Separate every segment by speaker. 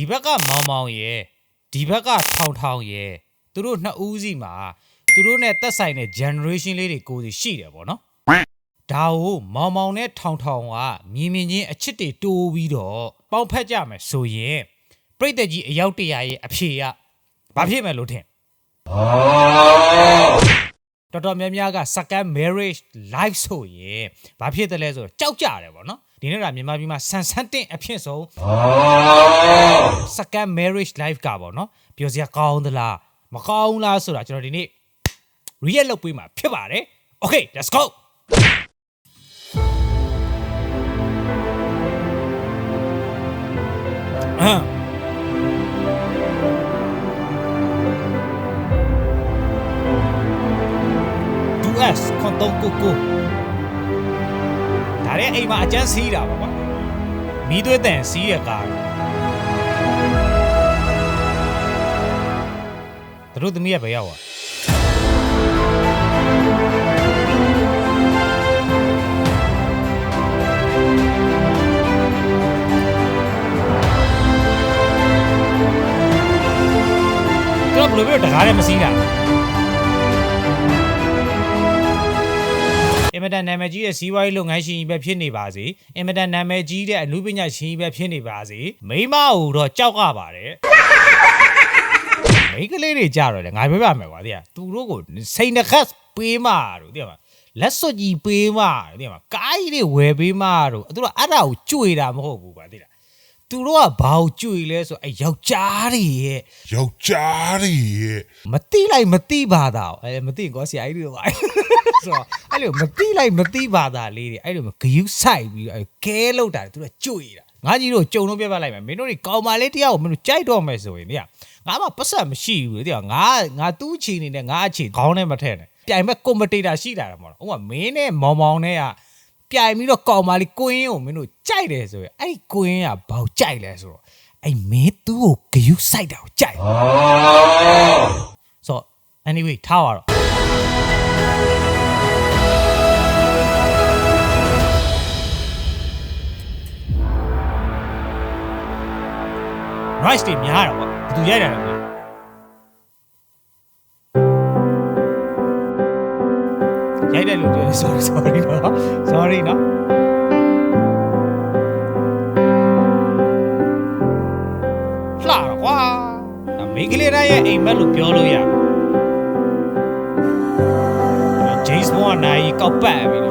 Speaker 1: ဒီဘက်ကမောင်မောင်ရယ်ဒီဘက်ကထောင်ထောင်ရယ်သူတို့နှစ်ဦးစီမှာသူတို့နဲ့သက်ဆိုင်တဲ့ generation လေးတွေကိုယ်စီရှိတယ်ပေါ့နော်ဒါကိုမောင်မောင်နဲ့ထောင်ထောင်ကမြင်မြင်ချင်းအချစ်တွေတိုးပြီးတော့ပေါင်ဖက်ကြမယ်ဆိုရင်ပြိတ္တကြီးအယောက်တရာရဲ့အဖြေကဘာဖြစ်မယ်လို့ထင်တော်တော်များများက second marriage life ဆိုရင်ဘာဖြစ်တယ်လဲဆိုတော့ကြောက်ကြတယ်ပေါ့နော် ဒီနေ့ကမြန်မာပြည်မှာဆန်ဆန်တင်အဖြစ်ဆုံး second marriage life ကပေါ့နော်ပြောစရာကောင်းသလားမကောင်းလားဆိုတာကျွန်တော်ဒီနေ့ real လုပ်ပေးမှာဖြစ်ပါတယ် okay let's go အမ် US ခွန်တုံးကိုကို ဒါလည်းအိမ်မှာအကျန်းစီးတာပါကွာမီးသွေးတန်စီးတဲ့ကားသူတို့သမီးကဘယ်ရောက်อ่ะသူကဘယ်လိုပြောတကားလည်းမစီးတာ င်မတန်နာမည်ကြီးတဲ့စီးပွားရေးလုပ်ငန်းရှင်ကြီးပဲဖြစ်နေပါစေအင်မတန်နာမည်ကြီးတဲ့အမှုပညာရှင်ကြီးပဲဖြစ်နေပါစေမိမကိုတော့ကြောက်ကပါတယ်မိန်းကလေးတွေကြတော့လေငါပြောပြမယ်ကွာတိရသူတို့ကိုစိန်တခတ်ပေးမှတို့တိရမလက်စွပ်ကြီးပေးမှတိရမကားကြီးတွေဝယ်ပေးမှတို့သူတို့အဲ့ဒါကိုကြွေတာမဟုတ်ဘူးကွာတိရသူတို့ကဘာကိုကြွေလဲဆိုအဲ့ယောက်ျားတွေရဲ့
Speaker 2: ယောက်ျားတွေရဲ့
Speaker 1: မတိလိုက်မတိပါတာအဲမတိရင်ကောဆရာကြီးတွေပါ ဆိုတော့အဲ့လိုမတိလိုက်မတိပါတာလေးတွေအဲ့လိုဂယူးဆိုင်ပြီးတော့ကဲလောက်တာသူကကြွေတာငါကြီးတို့ကြုံတော့ပြပတ်လိုက်မယ်မင်းတို့တွေကောင်မလေးတရားကိုမင်းတို့ကြိုက်တော့မယ်ဆိုရင်ညငါမှပတ်ဆက်မရှိဘူးလေတရားငါငါသူ့အချိန်နေနဲ့ငါအချိန်ခေါင်းနဲ့မထည့်နဲ့ပြိုင်မဲ့ကွန်ပတီတာရှိတာတော့မဟုတ်ဘူးဥပမာမင်းနဲ့မောင်မောင်နဲ့ကပြိုင်ပြီးတော့ကောင်မလေးကိုင်းကိုမင်းတို့ကြိုက်တယ်ဆိုရင်အဲ့ဒီကိုင်းကဘာကိုကြိုက်လဲဆိုတော့အဲ့မင်းသူ့ကိုဂယူးဆိုင်တာကိုကြိုက်ဆို anyway ထားပါတော့ rice တွေများတာပေါ့ဘယ်သူရိုက်တာလဲမသိဘူးရိုက်တယ်လို့ပြော sorry sorry နော် sorry နော်လှတော့ကွာဒါမိန်းကလေးတိုင်းရဲ့အိမ်မက်လို့ပြောလို့ရတယ် James Bond ကနိုင်ကောက်ပတ်ပြီး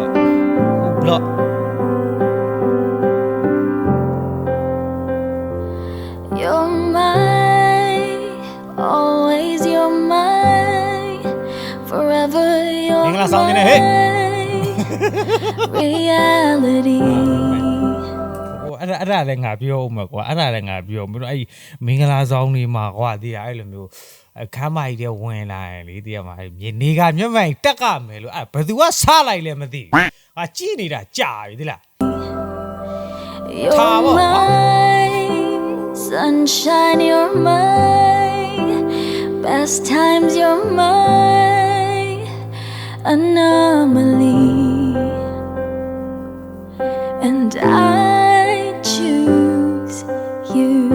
Speaker 1: တော့ဘ
Speaker 3: You're mine, always you're mine, forever
Speaker 1: မင်္ဂ
Speaker 3: you're
Speaker 1: လာဆောင်နေနဲ့ဟေး
Speaker 3: reality.
Speaker 1: ဟိုအဲ့ဒါအဲ့ဒါလည်းငါပြောဦးမှာကွာအဲ့ဒါလည်းငါပြောမင်းတို့အဲ့ဒီမင်္ဂလာဆောင်နေမှာကွာတည်ရအဲ့လိုမျိုးအခမ်းမကြီးတဲ့ဝင်လာရင်လေတည်ရမှာအဲ့မြေနေကမျက်မှန်တက်ကမယ်လို့အဲ့ဘယ်သူကဆလိုက်လဲမသိဘူးဟာကြည့်နေတာကြာပြီသလား
Speaker 3: You're
Speaker 1: Tama.
Speaker 3: mine, sunshine, you're mine, best times, you're mine, anomaly. And I choose you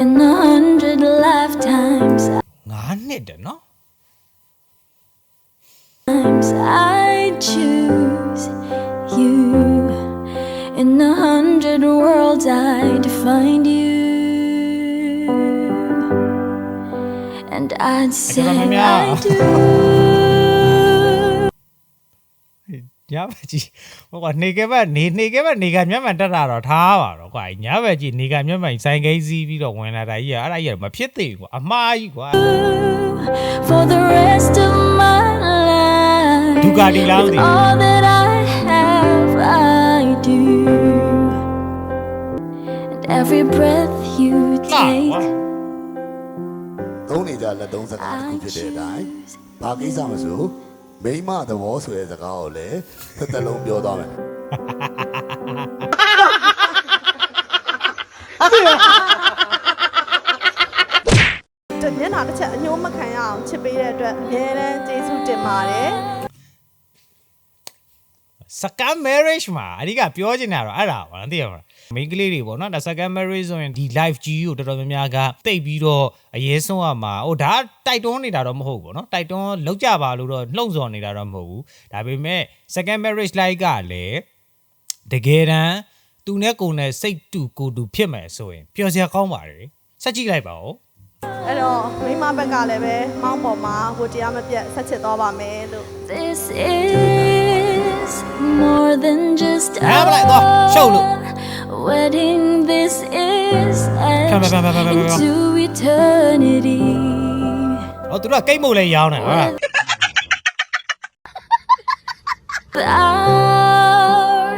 Speaker 3: in a hundred lifetimes. worlds, I'd find you. And I'd say
Speaker 1: mamma
Speaker 3: I do.
Speaker 1: ညဘက်ကြီးဟိုကနေကဘက်နေနေကဘက်နေကမျက်မှန်တက်တာတော့ထားပါတော့ကွာညဘက်ကြီးနေကမျက်မှန်ဆိုင်ကိန်းစီးပြီးတော့ဝင်လာတာကြီးကအဲ့ဒါကြီးကမဖြစ်သေးဘူးကွာအမှားကြီးကွာ
Speaker 3: For the rest of my life.
Speaker 1: Ducati lang
Speaker 3: With
Speaker 1: din.
Speaker 3: all that I every breath you
Speaker 1: လှ
Speaker 3: take.
Speaker 1: ကွာ
Speaker 4: သုံးနေကြလက်သုံးစကားတစ်ခုဖြစ်တဲ့အတိုင်းဘာကိစ္စမဆိုမိမသဘောဆိုတဲ့စကားကိုလည်းတစ်သက်လုံးပြောသွားမယ်
Speaker 5: တမျက်နှာတစ်ချက်အညှိုးမခံရအောင်ချစ်ပေးတဲ့အတွက်အများတန်းကျေးဇူးတင်ပါတယ်
Speaker 1: second marriage မှာအဓိကပြောချင်တာတော့အဲ့ဒါပါနော်သိရမလား မိန်းကလေးတွေပေါ့နော်ဒါ second marriage ဆိုရင်ဒီ life ကြီးကိုတော်တော်များများကတိတ်ပြီးတော့အရေးဆုံးရမှာဟိုဒါတိုက်တွန်းနေတာတော့မဟုတ်ဘူးပေါ့နော်တိုက်တွန်းလောက်ကြပါလို့တော့လှုံ့ဆော်နေတာတော့မဟုတ်ဘူးဒါပေမဲ့ second marriage life ကလည်းတကယ်တမ်းသူနဲ့ကိုယ်နဲ့စိတ်တူကိုယ်တူဖြစ်မယ်ဆိုရင်ပျော်စရာကောင်းပါတယ်စက်ကြည့်လိုက်ပါဦး
Speaker 5: အဲ့တော့မိန်းမဘက်ကလည်းပဲမောင်းပေါ်မှာဟိုတရားမပြတ်ဆက်ချစ်သွားပါမယ်လို့
Speaker 3: This is more than just a
Speaker 1: Ah, but like, oh, show look.
Speaker 3: Wedding. This is
Speaker 1: Come, come, come, come, come, come, come.
Speaker 3: into eternity.
Speaker 1: ဟောသူတို့ကကိတ်မုတ်လဲရောင်းတယ်ဟုတ်လား
Speaker 3: Our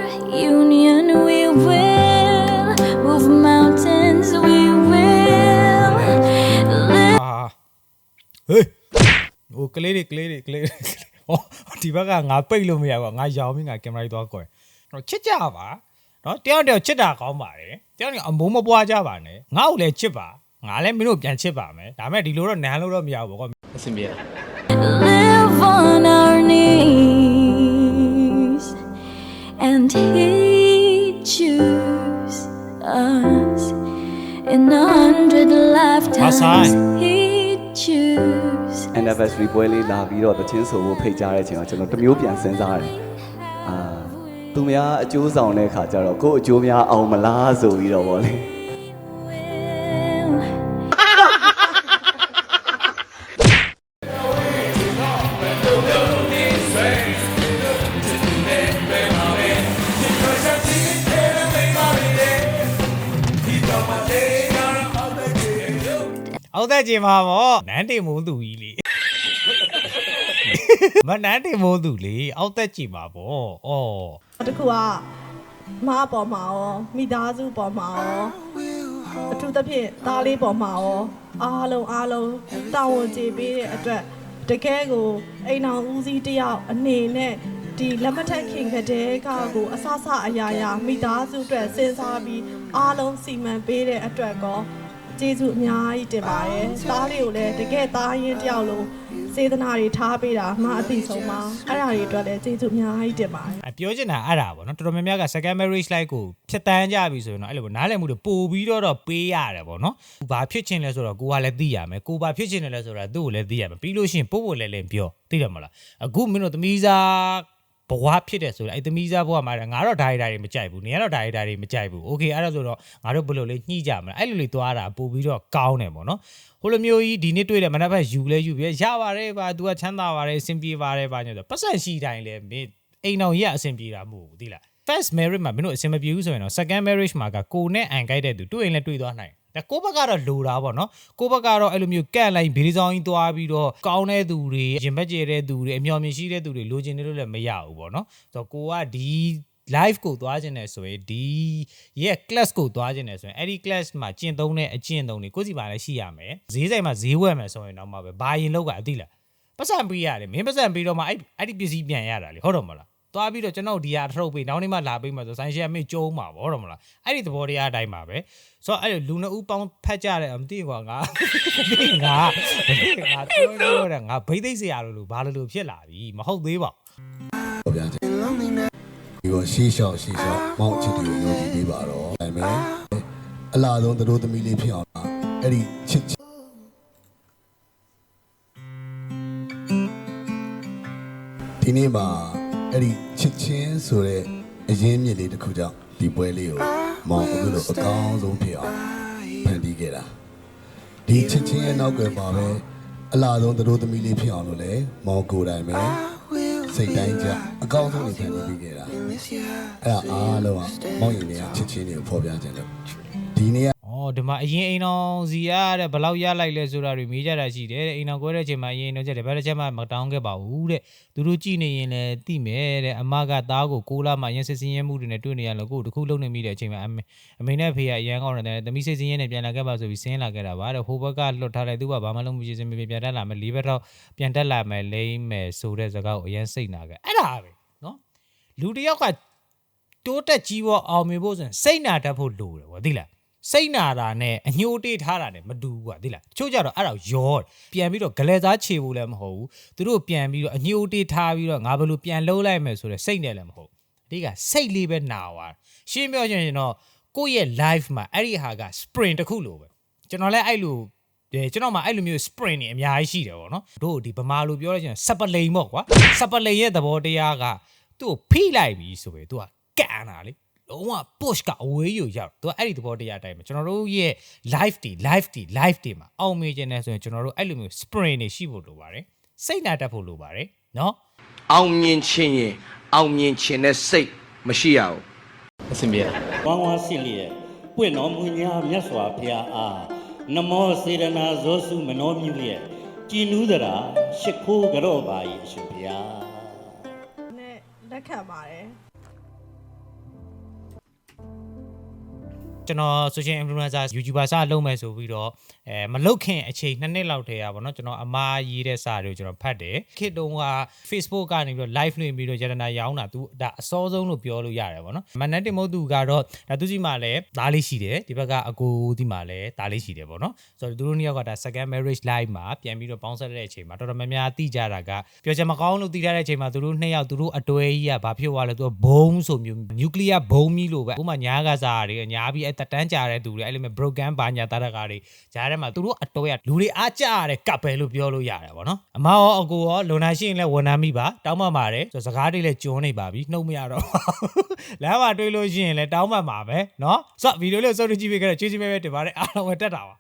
Speaker 3: union we will move mountains. We will live.
Speaker 1: အာဟေးဟိုကလေးတွေကလေးတွေကလေးတွေဟောဒီဘက်ကငါပိတ်လို့မရဘူးငါရောင်းပြီးငါကင်မရာကြီးသွားကွယ်ဟိုချစ်ကြပါ နော်တယောက်တယောက်ချစ်တာကောင်းပါတယ်တယောက်တယောက်အမိုးမပွားကြပါနဲ့ငါ့ကိုလည်းချစ်ပါငါလည်းမင်းတို့ပြန်ချစ်ပါမယ်ဒါပေမဲ့ဒီလိုတော့နန်းလို့တော့မရဘူးပေါ့ကွာ
Speaker 3: live on our knees and he choose us in a hundred lifetimes
Speaker 1: Masai.
Speaker 3: he choose
Speaker 6: anniversary ပွဲလေးလာပြီးတော့တချင်းဆိုဖို့ဖိတ်ကြားတဲ့အချိန်တော့ကျွန်တော်တစ်မျိုးပြန်စဉ်းစားတယ်အာ သူများအကျိုးဆောင်တဲ့ခါကျတော့ကိုယ့်အကျိုးများအောင်မလားဆိုပြီးတော့ဗောလေ
Speaker 3: will
Speaker 1: အောက်သက်ကြင်မှာပေါ့နန်းတင်မိုးသူကြီးလေ မနန်းတင်မိုးသူလေအောက်သက်ကြင်မှာပေါ့ဩ
Speaker 5: တခုကမအပေါ်မှာရောမိသားစုပေါ်မှာရောအထူးသဖြင့်သားလေးပေါ်မှာရောအားလုံးအားလုံးတာဝန်ကျေပေးတဲ့အတွက်တကယ်ကိုအိမ်အောင်ဦးစီးတယောက်အနေနဲ့ဒီလက်မထက်ခင်ကတဲ့ကကိုအဆအဆအရာရာမိသားစုအတွက်စဉ်းစားပြီးအားလုံးစီမံပေးတဲ့အတွက်ကော ကျေးဇူးအများကြီးတင်ပါတယ်။သားလေးကိုလည်းတကယ်သားရင်တယောက်လုံးစေတနာတွေထားပေးတာမှအသိဆုံးပါ။အဲ့ဒါတွေအတွက်လည်းကျေးဇူးအများကြီးတင်ပါတယ်။
Speaker 1: အပြောချင်တာအဲ့ဒါပေါ့နော်တော်တော်များများက second marriage life ကိုဖြတ်တန်းကြပြီဆိုရင်တော့အဲ့လိုပေါ့နားလည်မှုတွေပို့ပြီးတော့တော့ပေးရတယ်ပေါ့နော်။ဘာဖြစ်ချင်လဲဆိုတော့ကိုကလည်းသိရမယ်။ကိုဘာဖြစ်ချင်တယ်လဲဆိုတော့သူ့ကိုလည်းသိရမယ်။ပြီးလို့ရှိရင်ပို့ပို့လဲလဲပြောသိတယ်မလား။အခုမင်းတို့သမီးစား ဘဝဖြစ်တယ်ဆိုတော့အဲ့သမီးစားဘဝမှာငါတော့ဒါရီဒါတွေမကြိုက်ဘူး။နေကတော့ဒါရီဒါတွေမကြိုက်ဘူး။ Okay အဲ့ဒါဆိုတော့ငါတို့ဘယ်လိုလဲညှိကြမလား။အဲ့လိုလေးသွားတာပို့ပြီးတော့ကောင်းတယ်ပေါ့နော်။ဟိုလိုမျိုးကြီးဒီနေ့တွေ့တယ်မနက်ဖြန်ယူလဲယူပြရပါတယ်ပါ तू ကချမ်းသာပါတယ်အဆင်ပြေပါတယ်ပါညဆိုပတ်စံရှိတိုင်းလဲမင်းအိမ်အောင်ရက်အဆင်ပြေတာမဟုတ်ဘူးသိလား first marriage မှာမင်းတို့အဆင်မပြေဘူးဆိုရင်တော့ second marriage မှာကကိုနဲ့အန်ကြိုက်တဲ့သူတွေ့ရင်လည်းတွေ့သွားနိုင် ဒါကိုဘက်ကတော့လိုတာပေါ့နော်ကိုဘက်ကတော့အဲ့လိုမျိုးကန့်လိုက်ဘေးဆောင်ကြီးသွားပြီးတော့ကောင်းတဲ့သူတွေရင်ဘက်ကျဲတဲ့သူတွေအမျော်မြင်ရှိတဲ့သူတွေလိုချင်တယ်လို့လည်းမရဘူးပေါ့နော်ဆိုတော့ကိုကဒီ live ကိုသွားခြင်းတယ်ဆိုရင်ဒီရဲ့ class ကိုသွားခြင်းတယ်ဆိုရင်အဲ့ဒီ class မှာကျင့်သုံးတဲ့အကျင့်သုံးတွေကိုယ့်စီမှာလည်းရှိရမယ်ဈေးဆိုင်မှာဈေးဝယ်မယ်ဆိုရင်တော့မှပဲဘာရင်လောက်ကအသိလားပတ်စံပေးရတယ်မင်းပတ်စံပေးတော့မှအဲ့အဲ့ဒီပစ္စည်းပြန်ရတာလေဟုတ်တော့မလား သွားပြီးတော့ကျွန်တော်ဒီဟာထုတ်ပေးနောက်နေ့မှလာပေးမှဆိုဆိုင်ရှင်ကမေ့ကျုံးမှာပေါ့ဟုတ်တော့မလားအဲ့ဒီသဘောတရားအတိုင်းပါပဲဆိုတော့အဲ့လိုလူနှစ်ဦးပေါင်းဖက်ကြတယ်မသိကွာငါငါငါပြောပြောတယ်ငါဘိသိက်စရာလို့လို့ဘာလို့လို့ဖြစ်လာပြီမဟုတ်သေးပါဘူး
Speaker 4: ပြောပြချင်ဒီကိုရှေးလျှောက်ရှေးလျှောက်မောင်ချစ်တူကိုယုံကြည်ပေးပါတော့ဒါပေမဲ့အလားဆုံးသူတို့သမီးလေးဖြစ်အောင်လားအဲ့ဒီချစ်ချစ်ဒီနေ့မှာ အဲ့ဒီချစ်ချင်းဆိုတဲ့အရင်းမြစ်လေးတစ်ခုကြောင့်ဒီပွဲလေးကိုမောင်အခုလိုအကောင်းဆုံးဖြစ်အောင်ဖန်တီးခဲ့တာဒီချစ်ချင်းရဲ့နောက်ကပါပဲအလားဆုံးသူတို့သမီးလေးဖြစ်အောင်လို့လေမောင်ကိုယ်တိုင်ပဲစိတ်တိုင်းကြအကောင်းဆုံးနေဖန်တီးပေးခဲ့တာအဲ့ဒါအားလုံးကမောင်ရင်တွေကချစ်ချင်းတွေကိုဖော်ပြခြင်းလို့ဒီနေ့က
Speaker 1: อ๋อ ဒီမှာအရင်အိမ်အောင်စီရတဲ့ဘယ်လောက်ရလိုက်လဲဆိုတာတွေမေးကြတာရှိတယ်တဲ့အိမ်အောင်ကွဲတဲ့အချိန်မှာအရင်အိမ်အောင်ချက်တယ်ဘယ်တစ်ချက်မှမတောင်းခဲ့ပါဘူးတဲ့သူတို့ကြည့်နေရင်လည်းသိမယ်တဲ့အမကသားကိုကိုလာမှရင်းစစ်စင်းရဲမှုတွေနဲ့တွေ့နေရလို့ကိုယ်တခုလုံးနေမိတဲ့အချိန်မှာအမေအမေနဲ့ဖေကအရန်ကောင်းတယ်သမီးစစ်စင်းရဲနဲ့ပြန်လာခဲ့ပါဆိုပြီးဆင်းလာခဲ့တာပါတဲ့ဟိုဘက်ကလွတ်ထားလိုက်သူကဘာမှလုံးမရှိစင်းမပြန်တက်လာမယ်လေးဘက်တော့ပြန်တက်လာမယ်လိမ့်မယ်ဆိုတဲ့စကားကိုအရန်စိတ်နာခဲ့အဲ့ဒါပဲနော်လူတစ်ယောက်ကတိုးတက်ကြီးပေါ်အောင်မြင်ဖို့ဆိုရင်စိတ်နာတတ်ဖို့လိုတယ်ဗောသိလား စိတ်နာတာနဲ့အညှိုးတေးထားတာနဲ့မတူဘူးကွာသိလားတချို့ကြတော့အဲ့ဒါကိုရောတယ်ပြန်ပြီးတော့ဂလဲစားခြေဖို့လည်းမဟုတ်ဘူးသူတို့ပြန်ပြီးတော့အညှိုးတေးထားပြီးတော့ငါဘယ်လိုပြန်လှုပ်လိုက်မယ်ဆိုတဲ့စိတ်နဲ့လည်းမဟုတ်ဒီကစိတ်လေးပဲနာသွားရှင်းပြောချင်ရင်တော့ကိုယ့်ရဲ့ life မှာအဲ့ဒီဟာက sprint တစ်ခုလိုပဲကျွန်တော်လည်းအဲ့လိုအဲကျွန်တော်မှအဲ့လိုမျိုး sprint နေအများကြီးရှိတယ်ပေါ့နော်တို့ဒီဗမာလိုပြောရချင်စပလိန်ပေါ့ကွာစပလိန်ရဲ့သဘောတရားကသူ့ကိုဖိလိုက်ပြီဆိုပဲသူကကန်တာလေ လုံးဝ push ကအဝေးယူရောက်သူကအဲ့ဒီသဘောတရားအတိုင်းပဲကျွန်တော်တို့ရဲ့ life တွေ life တွေ life တွေမှာအောင်မြင်ခြင်းနဲ့ဆိုရင်ကျွန်တော်တို့အဲ့လိုမျိုး sprint တွေရှိဖို့လိုပါတယ်စိတ်နာတတ်ဖို့လိုပါတယ်နော်
Speaker 7: အောင်မြင်ခြင်းရင်အောင်မြင်ခြင်းနဲ့စိတ်မရှိရဘူး
Speaker 8: အဆင်ပြေဝမ်းဝမ်းရှိလျက်ပွင့်တော်မူညာမြတ်စွာဘုရားအားနမောစေရနာဇောစုမနောမြူလျက်ကြည်နူးသရာရှ िख ိုးကြော့ပါ၏အရှင်ဘုရား
Speaker 5: နဲ့လက်ခံပါတယ်
Speaker 1: ကျွန်တော် social influencer YouTuber စလုပ်မယ်ဆိုပြီးတော့အဲမလုပ်ခင်အချိန်နှစ်နှစ်လောက်တည်းရပါတော့ကျွန်တော်အမားရေးတဲ့စာတွေကိုကျွန်တော်ဖတ်တယ်ခေတ်တုန်းက Facebook ကနေပြီးတော့ live လွှင့်ပြီးတော့ရတနာရောင်းတာသူဒါအစောဆုံးလို့ပြောလို့ရတယ်ပေါ့နော်မနက်တင်မို့သူကတော့ဒါသူစီမှာလည်းသားလေးရှိတယ်ဒီဘက်ကအကိုဒီမှာလည်းသားလေးရှိတယ်ပေါ့နော်ဆိုတော့သူတို့နှစ်ယောက်ကဒါ second marriage live မှာပြန်ပြီးတော့ပေါင်းဆက်တဲ့အချိန်မှာတော်တော်များများသိကြတာကပြောချင်မကောင်းလို့သိထားတဲ့အချိန်မှာသူတို့နှစ်ယောက်သူတို့အတွဲကြီးကဘာဖြစ်သွားလဲသူကဘုံဆိုမျိုး nuclear ဘုံကြီးလို့ပဲဥပမာညားကစားတွေညားပြီးအဲတက်တန်းကြတဲ့သူတွေအဲ့လိုမျိုး broken ဘာညာတာတကားတွေကြားထဲမှာသူတို့အတွဲကလူတွေအားကြရတဲ့ကပ်ပဲလို့ပြောလို့ရတယ်ဗောနော်အမရောအကိုရောလုံနာရှိရင်လည်းဝန်နာမိပါတောင်းပန်ပါတယ်ဆိုတော့စကားတွေလည်းကျွန်းနေပါပြီနှုတ်မရတော့ပါဘူးလမ်းမှာတွေ့လို့ရှိရင်လည်းတောင်းပန်ပါပဲเนาะဆိုတော့ဗီဒီယိုလေးကိုစုံကြည့်ပေးကြတဲ့ကျေးဇူးပဲပဲတင်ပါတယ်အားလုံးပဲတက်တာပါ